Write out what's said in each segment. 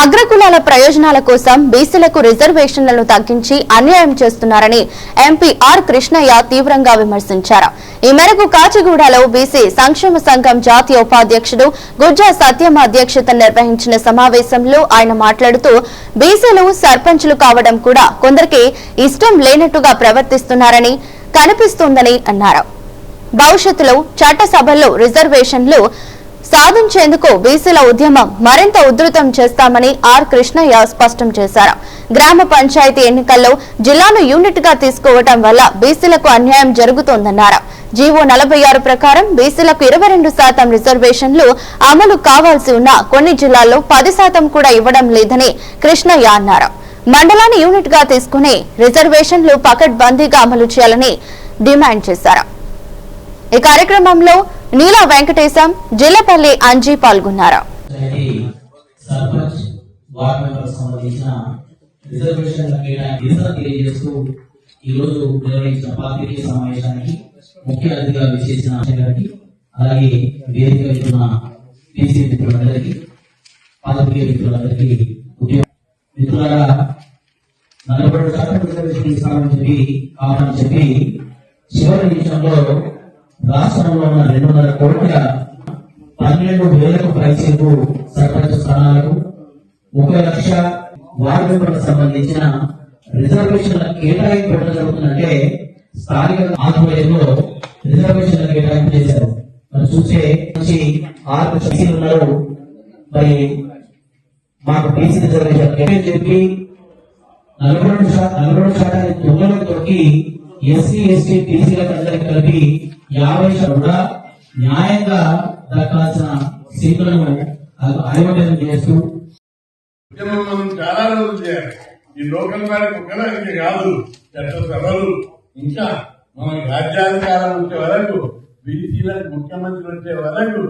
అగ్రకులాల ప్రయోజనాల కోసం బీసీలకు రిజర్వేషన్లను తగ్గించి అన్యాయం చేస్తున్నారని ఎంపీ ఆర్ కృష్ణయ్య తీవ్రంగా విమర్శించారు. ఈ మేరకు కాచిగూడలో బీసీ సంక్షేమ సంఘం జాతీయ ఉపాధ్యక్షుడు గుజ్జా సత్యం అధ్యక్షత నిర్వహించిన సమావేశంలో ఆయన మాట్లాడుతూ బీసీలు సర్పంచులు కావడం కూడా కొందరికి ఇష్టం లేనట్టుగా ప్రవర్తిస్తున్నారని కనిపిస్తోందని అన్నారు. భవిష్యత్తులో చట్టసభల్లో రిజర్వేషన్లు సాధించేందుకు బీసీల ఉద్యమం మరింత ఉధృతం చేస్తామని ఆర్ కృష్ణయ్య స్పష్టం చేశారు. గ్రామ పంచాయతీ ఎన్నికల్లో జిల్లాను యూనిట్గా తీసుకోవటం వల్ల బీసీలకు అన్యాయం జరుగుతోందన్నారు. జీవో నలభై ఆరు ప్రకారం బీసీలకు ఇరవై రెండు శాతం రిజర్వేషన్లు అమలు కావాల్సి ఉన్న కొన్ని జిల్లాల్లో పది శాతం కూడా ఇవ్వడం లేదని కృష్ణయ్య అన్నారు. మండలాన్ని యూనిట్గా తీసుకుని రిజర్వేషన్లు పకడ్బందీగా అమలు చేయాలని డిమాండ్ చేశారు. ఈ కార్యక్రమంలో నీలా వెంకటేశం జిల్లపల్లి అంజీ పాల్గొన్నారు. నిర్వహించిన పాత్రికేయ సమావేశానికి ముఖ్య అతిథిగా విచ్చేసిన గారికి అలాగే వేదిక మిత్రులందరికీ పాత్రికేయ మిత్రులందరికీ మిత్రులారా నలభై రెండు శాతం రిజర్వేషన్ ఇస్తామని చెప్పి కావాలని చెప్పి చివరి నిమిషంలో రాష్ట్రంలో ఉన్న రెండు వందల కోట్ల పన్నెండు వేలకు పైసలకు సర్పంచ్ స్థానాలకు ముప్పై లక్ష వార్డులకు సంబంధించిన రిజర్వేషన్ల కేటాయింపు ఎక్కడ జరుగుతుందంటే స్థానిక ఆంధ్రప్రదేశ్లో రిజర్వేషన్ల కేటాయింపు చేశారు. మరి చూస్తే నుంచి ఆరు సీసీలు ఉన్నారు. మరి మాకు బీసీ రిజర్వేషన్ చెప్పి నలభై రెండు నలభై రెండు శాతాన్ని తుంగలో తొక్కి ఎస్సీ ఎస్టీ టీసీలకు అందరికి కలిపి యాభై కూడా న్యాయంగా దక్కాల్సిన సీట్లను అరివటం చేస్తూ మనం చాలా రోజులు చేయాలి. ఈ లోకల్ మేరకు ఒకదానికి కాదు. చట్టసభలు ఇంకా మన రాజ్యాధికారం వచ్చే వరకు బీసీలకు ముఖ్యమంత్రి వచ్చే వరకు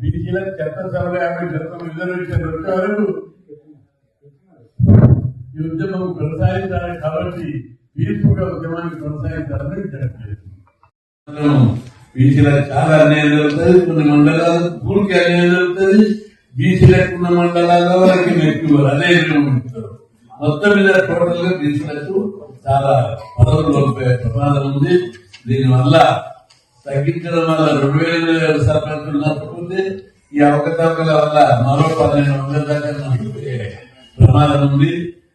బీసీలకు చట్టసభలో యాభై శాతం రిజర్వేషన్ వచ్చే వరకు ఈ ఉద్యమం కొనసాగించాలి కాబట్టి పీస్ఫుల్గా ఉద్యమాన్ని కొనసాగించాలని విజ్ఞప్తి బీసీలకు చాలా అన్యాయం జరుగుతుంది కొన్ని మండలాలు పూర్తి అన్యాయం జరుగుతుంది బీసీలకు ఉన్న మండలాల్లో వాళ్ళకి ఎక్కువ అదే ఉంటారు మొత్తం మీద టోటల్గా బీసీలకు చాలా పదవులు పంపే ప్రమాదం ఉంది. దీనివల్ల తగ్గించడం వల్ల రెండు వేల సర్పంచులు నష్టపోతే ఈ అవకతవకల వల్ల మరో పదిహేను వందల దాకా నష్టపోయే ప్రమాదం ఉంది.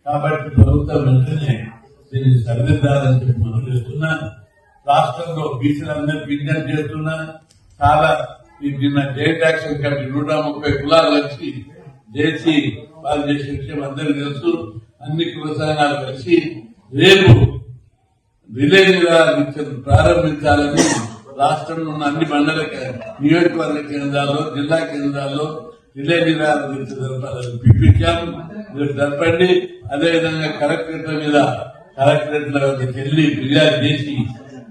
కాబట్టి ప్రభుత్వం వెంటనే దీన్ని సరిదిద్దాలని చెప్పి మనం చేస్తున్నాను. రాష్ట్రంలో బీసీలందరూ విజ్ఞప్తి చేస్తున్నా చాలా నిన్న జైట్ యాక్షన్ కమిటీ నూట ముప్పై కులాలు వచ్చి చేసి వాళ్ళు చేసే విషయం అందరికీ తెలుసు. అన్ని కుల సంఘాలు కలిసి రేపు రిలే ప్రారంభించాలని రాష్ట్రంలో ఉన్న అన్ని మండల నియోజకవర్గ కేంద్రాల్లో జిల్లా కేంద్రాల్లో రిలే నిరాకరించ జరపాలని పిలిపించాం. మీరు జరపండి. అదేవిధంగా కలెక్టరేట్ల మీద కలెక్టరేట్ల వెళ్ళి ఫిర్యాదు చేసి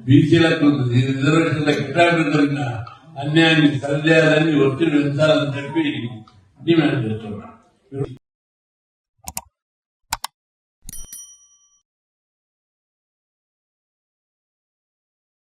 బీసీలకు రిజర్వేషన్ల కేటాయింపు జరిగిన అన్యాయాన్ని సరిచేయాలని ఒత్తిడి పెంచాలని చెప్పి డిమాండ్ చేస్తున్నాం.